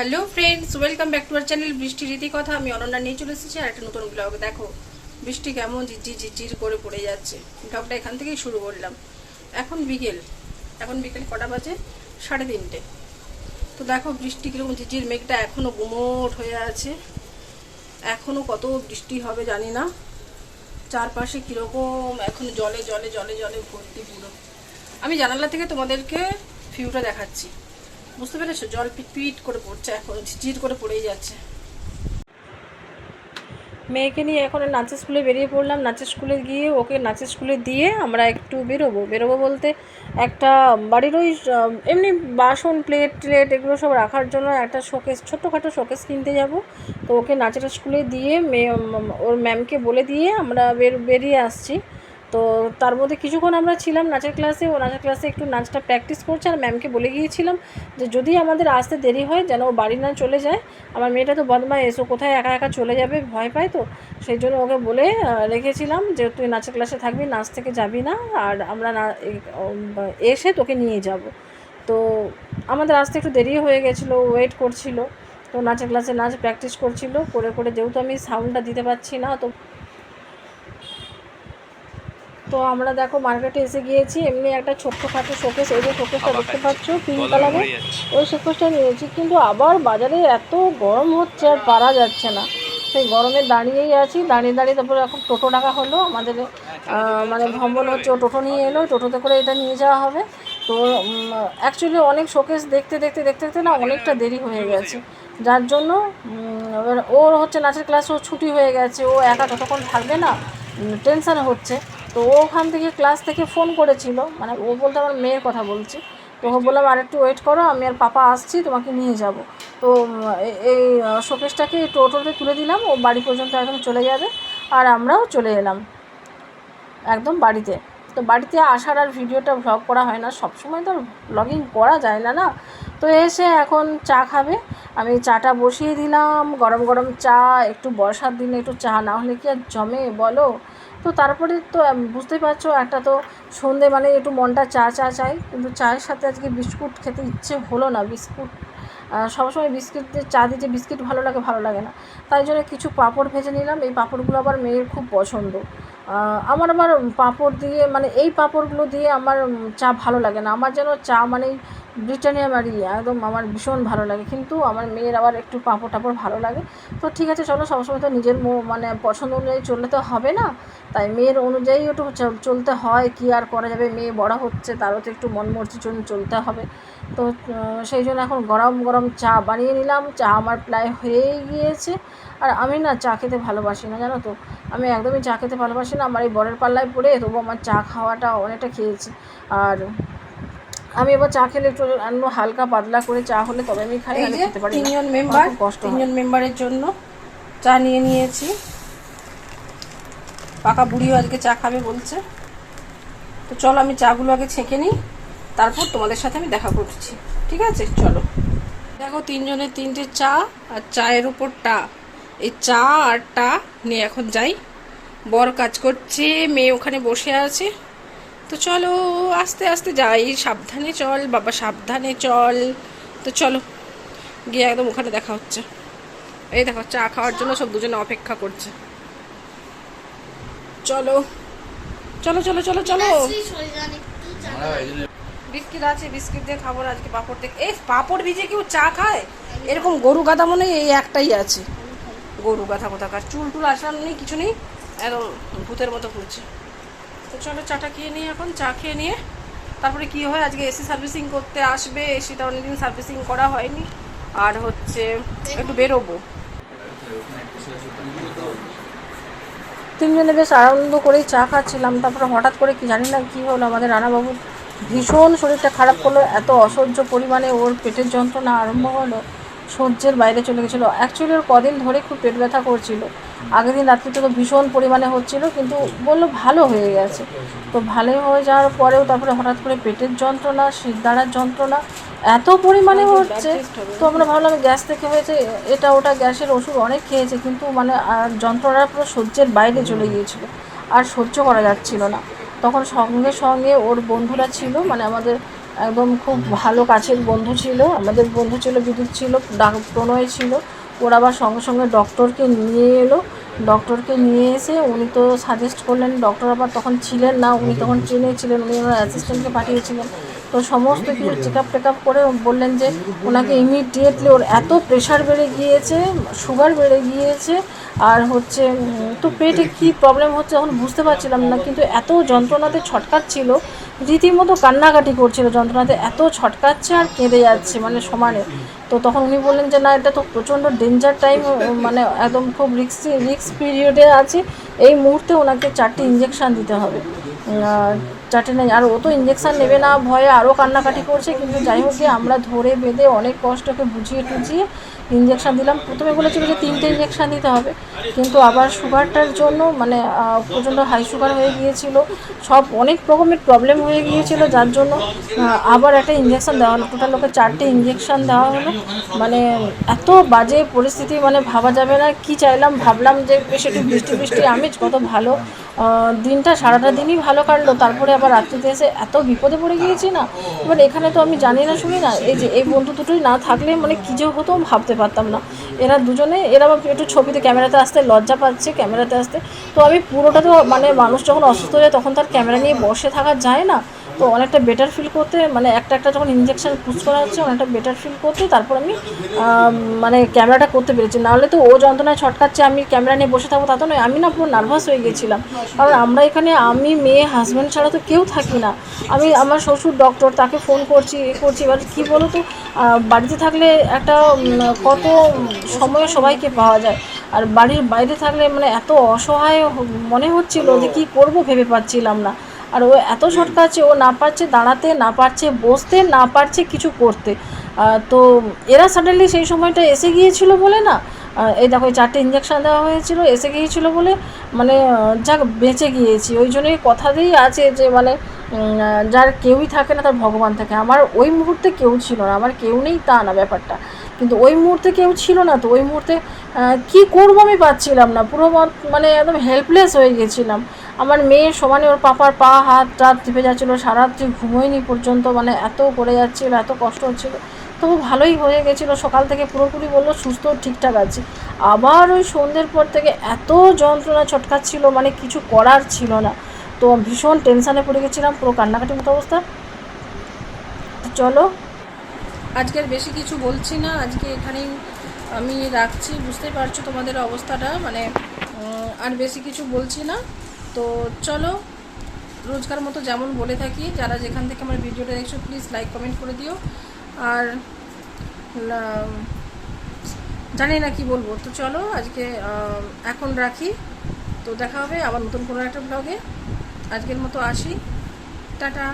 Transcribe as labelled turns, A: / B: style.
A: Hello friends welcome back to our channel Brishti Riti কথা আমি অনন্যা নিয়ে চলে এসেছি আর একটা নতুন ব্লগ দেখো, বৃষ্টি কেমন ঝিরঝির ঝিরঝির করে পড়ে যাচ্ছে। ব্লগটা এখান থেকেই শুরু করলাম। এখন বিকেল। এখন বিকেল কটা বাজে? সাড়ে তিনটে। তো দেখো, বৃষ্টি কীরকম ঝিরঝির মেঘটা এখনও গুমোট হয়ে আছে। এখনও কত বৃষ্টি হবে জানি না। চারপাশে কীরকম এখন জলে জলে জলে জলে ভর্তি পুরো। আমি জানালা থেকে তোমাদেরকে ভিউটা দেখাচ্ছি। বুঝতে পেরেছ? জল পিট করে পড়ছে এখন, ঝিরঝির করে পড়েই যাচ্ছে। মেয়েকে নিয়ে এখন নাচের স্কুলে বেরিয়ে পড়লাম। নাচের স্কুলে গিয়ে ওকে নাচের স্কুলে দিয়ে আমরা একটু বেরোবো। বেরোবো বলতে একটা বাড়ির ওই এমনি বাসন প্লেট ট্লেট এগুলো সব রাখার জন্য একটা শোকেস ছোট্টখাটো শোকেস কিনতে যাব। তো ওকে নাচের স্কুলে দিয়ে মেয়ে ওর ম্যামকে বলে দিয়ে আমরা বের বেরিয়ে আসছি। তো তার মধ্যে কিছুক্ষণ আমরা ছিলাম নাচের ক্লাসে ও নাচের ক্লাসে একটু নাচটা প্র্যাকটিস করছে আর ম্যামকে বলে গিয়েছিলাম যে যদি আমাদের আসতে দেরি হয় যেন ও বাড়ি না চলে যায়। আমার মেয়েটা তো বদমাইশ এসো কোথায় একা একা চলে যাবে ভয় পায় তো? সেই জন্য ওকে বলে রেখেছিলাম যে তুই নাচের ক্লাসে থাকবি, নাচ থেকে যাবি না আর আমরা না এসে তোকে নিয়ে যাব। তো আমাদের আসতে একটু দেরি হয়ে গেছিল ওয়েট করছিল। তো নাচের ক্লাসে নাচ প্র্যাকটিস করছিল, করে করে যেহেতু আমি সাউন্ডটা দিতে পারছি না, তো তো আমরা দেখো মার্কেটে এসে গিয়েছি এমনি একটা ছোট্ট খাটো শোকেস এই যে শোকেসটা দেখতে পাচ্ছ পিঙ্ক কালারের ওই শোকেসটা নিয়েছি কিন্তু আবার বাজারে এত গরম হচ্ছে আর পারা যাচ্ছে না। সেই গরমে দাঁড়িয়েই আছি দাঁড়িয়ে দাঁড়িয়ে তারপরে এখন টোটো ডাকা হলো আমাদের মানে ভ্রমণ হচ্ছে ও টোটো নিয়ে এলো টোটোতে করে এটা নিয়ে যাওয়া হবে। তো অ্যাকচুয়ালি অনেক শোকেস দেখতে দেখতে দেখতে দেখতে না অনেকটা দেরি হয়ে গেছে। যার জন্য ওর হচ্ছে নাচের ক্লাস ও ছুটি হয়ে গেছে ও একা ততক্ষণ থাকবে না টেনশান হচ্ছে। তো ও ওখান থেকে ক্লাস থেকে ফোন করেছিল। মানে ও বলতে আমার মেয়ের কথা বলছি। তো ও বললাম, আর একটু ওয়েট করো, আমি আর পাপা আসছি, তোমাকে নিয়ে যাব। তো এই শোকেশটাকে টোটোতে তুলে দিলাম। ও বাড়ি পর্যন্ত একদম চলে যাবে। আর আমরাও চলে এলাম। একদম বাড়িতে। তো বাড়িতে আসার আর ভিডিওটা ভ্লগ করা হয় না, সবসময় তো ব্লগিং করা যায় না না। তো এসে এখন চা খাবে। আমি চাটা বসিয়ে দিলাম, গরম গরম চা, একটু বর্ষার দিনে একটু চা, না হলে কি আর জমে বলো? তো তারপরে তো বুঝতেই পারছ, একটা তো সন্ধে মানে একটু মনটা চা চা চাই। কিন্তু চায়ের সাথে আজকে বিস্কুট খেতে ইচ্ছে হলো না, বিস্কুট সবসময় বিস্কিট দিয়ে, চা দিতে বিস্কিট ভালো লাগে ভালো লাগে না। তাই জন্য কিছু পাঁপড় ভেজে নিলাম। এই পাঁপড়গুলো আবার মেয়ের খুব পছন্দ। আমার আবার পাঁপড় দিয়ে মানে এই পাঁপড়গুলো দিয়ে আমার চা ভালো লাগে না। আমার যেন চা মানেই ব্রিটানিয়া মারি একদম আমার ভীষণ ভালো লাগে। কিন্তু আমার মেয়ের আবার একটু পাঁপড় টাপড় ভালো লাগে। তো ঠিক আছে, চলো সবসময় তো নিজের মানে পছন্দ অনুযায়ী চললে তো হবে না। তাই মেয়ের অনুযায়ী একটু চল- চলতে হয়, কি আর করা যাবে? মেয়ে বড় হচ্ছে, তারও তো একটু মন মর্জির জন্য চলতে হবে। তো সেই জন্য এখন গরম গরম চা বানিয়ে নিলাম। চা আমার প্রায় হয়েই গিয়েছে। আর আমি না চা খেতে ভালোবাসি না জানো তো? আমি একদমই চা খেতে ভালোবাসি না আমার এই বরের পাল্লায় পড়ে তবু আমার চা খাওয়াটা অনেকটা খেয়েছি। আর আমি এবার চা খেলে একটু হালকা পাতলা করে চা হলে তবে আমি খাই খেতে পারি
B: তিনজন মেম্বার
A: কষ্ট
B: তিনজন মেম্বারের জন্য চা নিয়ে নিয়েছি। পাকা বুড়িও আজকে চা খাবে বলছে। তো চলো আমি চাগুলো আগে ছেঁকে নিই তারপর তোমাদের সাথে আমি দেখা করছি। ঠিক আছে? চলো। দেখো তিনজনের তিনটে চা আর চায়ের উপর টা। এই চা আর টা নিয়ে এখন যাই। বর কাজ করছে, মেয়ে ওখানে বসে আছে। তো চলো, আস্তে আস্তে যাই। সাবধানে চল, বাবা সাবধানে চল। তো চলো, গিয়ে একদম ওখানে দেখা হচ্ছে। এই দেখো, চা খাওয়ার জন্য সব দুজনে অপেক্ষা করছে। চলো চলো চলো চলো চলো। বিস্কিট আছে, বিস্কিট দিয়ে খাব আজকে পাপড় দিয়ে এই পাপড় ভিজে কেউ চা খায়? এরকম গরু গাদা মনে এই একটাই আছে। গরু গাথা কোথাকার চুল টুল আসার নেই, কিছু নেই, একদম ভূতের মতো ঘুরছে। তো চলো চাটা খেয়ে নিয়ে এখন, চা খেয়ে নিয়ে তারপরে কি হয়, আজকে এসি সার্ভিসিং করতে আসবে, এসিটা অনেকদিন সার্ভিসিং করা হয়নি। আর হচ্ছে একটু বেরোবো। তিনজনে বেশ আনন্দ করেই চা খাচ্ছিলাম, তারপরে হঠাৎ করে কি জানি না কি হলো, আমাদের রানাবাবুর ভীষণ শরীরটা খারাপ করল, এত অসহ্য পরিমাণে ওর পেটের যন্ত্রণা আরম্ভ হলো। সহ্যের বাইরে চলে গেছিল। অ্যাকচুয়ালি ওর কদিন ধরে খুব পেট ব্যথা করছিল। আগের দিন রাত্রিতে তো ভীষণ পরিমাণে হচ্ছিল কিন্তু বলল ভালো হয়ে গেছে। তো ভালো হয়ে যাওয়ার পরেও তারপরে হঠাৎ করে পেটের যন্ত্রণা শিরদাঁড়ার যন্ত্রণা এত পরিমাণে হচ্ছে। তো আমরা ভাবলাম গ্যাস থেকে হয়েছে এটা ওটা গ্যাসের ওষুধ অনেক খেয়েছে কিন্তু মানে আর যন্ত্রণাটা পুরো সহ্যের বাইরে চলে গিয়েছিল। আর সহ্য করা যাচ্ছিল না। তখন সঙ্গে সঙ্গে ওর বন্ধুরা ছিল মানে আমাদের
A: একদম খুব ভালো কাছের বন্ধু ছিল আমাদের বন্ধু ছিল বিদ্যুৎ ছিল ডাক প্রণয় ছিল। ওরা আবার সঙ্গে সঙ্গে ডক্টরকে নিয়ে এলো। ডক্টরকে নিয়ে এসে উনি তো সাজেস্ট করলেন ডক্টর আবার তখন ছিলেন না উনি তখন ট্রেনে ছিলেন উনি ওনার অ্যাসিস্ট্যান্টকে পাঠিয়েছিলেন। তো সমস্ত কিছু চেক আপ টেক আপ করে বললেন যে ওনাকে ইমিডিয়েটলি ওর এত প্রেশার বেড়ে গিয়েছে সুগার বেড়ে গিয়েছে আর হচ্ছে তো পেটে কী প্রবলেম হচ্ছে এখন বুঝতে পারছিলাম না কিন্তু এত যন্ত্রণাতে ছটকাচ্ছিল রীতিমতো কান্নাকাটি করছিল যন্ত্রণাতে এত ছটকাচ্ছে আর কেঁদে যাচ্ছে মানে সমানে। তো তখন উনি বললেন যে না এটা তো প্রচণ্ড ডেঞ্জার টাইম মানে একদম খুব রিক্স রিক্স পিরিয়ডে আছে এই মুহূর্তে ওনাকে চারটি ইঞ্জেকশান দিতে হবে। চারটে নেই আর ও তো ইঞ্জেকশান নেবে না, ভয়ে আরও কান্নাকাটি করছে, কিন্তু যাই হোক আমরা ধরে বেঁধে অনেক কষ্টকে বুঝিয়ে টুঝিয়ে ইঞ্জেকশান দিলাম। প্রথমে বলেছিল যে তিনটে ইঞ্জেকশান দিতে হবে, কিন্তু আবার সুগারটার জন্য মানে প্রচণ্ড হাই সুগার হয়ে গিয়েছিল। সব অনেক রকমের প্রবলেম হয়ে গিয়েছিল, যার জন্য আবার একটা ইঞ্জেকশান দেওয়া হলো। টোটাল ওকে চারটে ইঞ্জেকশান দেওয়া হলো। মানে এত বাজে পরিস্থিতি মানে ভাবা যাবে না। কি চাইলাম, ভাবলাম যে একটু বৃষ্টি বৃষ্টি আমেজ, কত ভালো। দিনটা সারাটা দিনই ভালো কাটলো, তারপরে আবার রাত্রিতে এসে এত বিপদে পড়ে গিয়েছি না। এবার এখানে তো আমি জানি না, শুনি না, এই যে এই বন্ধু দুটোই না থাকলে মানে কী যে হতো ভাবতে পারতাম না। এরা দুজনে, এরা একটু ছবিতে ক্যামেরাতে আসতে লজ্জা পাচ্ছে, ক্যামেরাতে আসতে। তো আমি পুরোটা তো মানে মানুষ যখন অসুস্থ হয়ে তখন তার ক্যামেরা নিয়ে বসে থাকা যায় না। তো অনেকটা বেটার ফিল করতে মানে একটা একটা যখন ইঞ্জেকশন পুশ করা হচ্ছে, অনেকটা বেটার ফিল করতে, তারপর আমি মানে ক্যামেরাটা করতে পেরেছি। নাহলে তো ও যন্ত্রণায় ছটকাচ্ছে, আমি ক্যামেরা নিয়ে বসে থাকব, তা তো নয়, আমি না পুরো নার্ভাস হয়ে গেছিলাম। কারণ আমরা এখানে, আমি, মেয়ে হাজব্যান্ড ছাড়া তো কেউ থাকি না। আমি আমার শ্বশুর ডক্টর তাকে ফোন করছি, এ করছি, এবার কী বলো তো বাড়িতে থাকলে একটা কত সময় সবাইকে পাওয়া যায়। আর বাড়ির বাইরে থাকলে মানে এত অসহায় মনে হচ্ছিল যে কি করব ভেবে পাচ্ছিলাম না। আর ও এত ছটকাচ্ছে ও না পারছে দাঁড়াতে না পারছে বসতে না পারছে কিছু করতে। তো এরা সাডেনলি সেই সময়টা এসে গিয়েছিল বলে না? এই দেখো চারটে ইঞ্জেকশন দেওয়া হয়েছিল এসে গিয়েছিল বলে মানে যাক বেঁচে গিয়েছি। ওই জন্যই কথাতেই আছে যে মানে যার কেউই থাকে না তার ভগবান থাকে। আমার ওই মুহূর্তে কেউ ছিল না আমার কেউ নেই তা না ব্যাপারটা। কিন্তু ওই মুহূর্তে কেউ ছিল না তো ওই মুহূর্তে কি করব আমি পাচ্ছিলাম না। পুরো মত- মানে একদম হেল্পলেস হয়ে গেছিলাম। আমার মেয়ে সমানে ওর পাপার পা, হাত টাত টিপে যাচ্ছিল সারা রাত্রি ঘুমোয়নি পর্যন্ত মানে এত করে যাচ্ছিল, এত কষ্ট হচ্ছিল। তবু ভালোই হয়ে গেছিল, সকাল থেকে পুরোপুরি বলল, সুস্থ, ঠিকঠাক আছে। আবার ওই সন্ধ্যের পর থেকে এত যন্ত্রণা ছটকাচ্ছিল মানে কিছু করার ছিল না। তো ভীষণ টেনশানে পড়ে গেছিলাম, পুরো কান্নাকাটি মতো অবস্থা। চলো।
B: আজকের বেশি কিছু বলছি না, আজকে এখানেই আমি রাখছি, বুঝতেই পারছ তোমাদের অবস্থাটা মানে আর বেশি কিছু বলছি না। তো চলো, রোজকার মতো যেমন বলে থাকি, যারা যেখান থেকে আমার ভিডিওটা দেখছ প্লিজ লাইক কমেন্ট করে দিও। আর জানি না কি বলব। তো চলো, আজকে এখন রাখি। তো দেখা হবে আবার নতুন কোনো একটা ব্লগে আজকের মতো আসি। টাটা।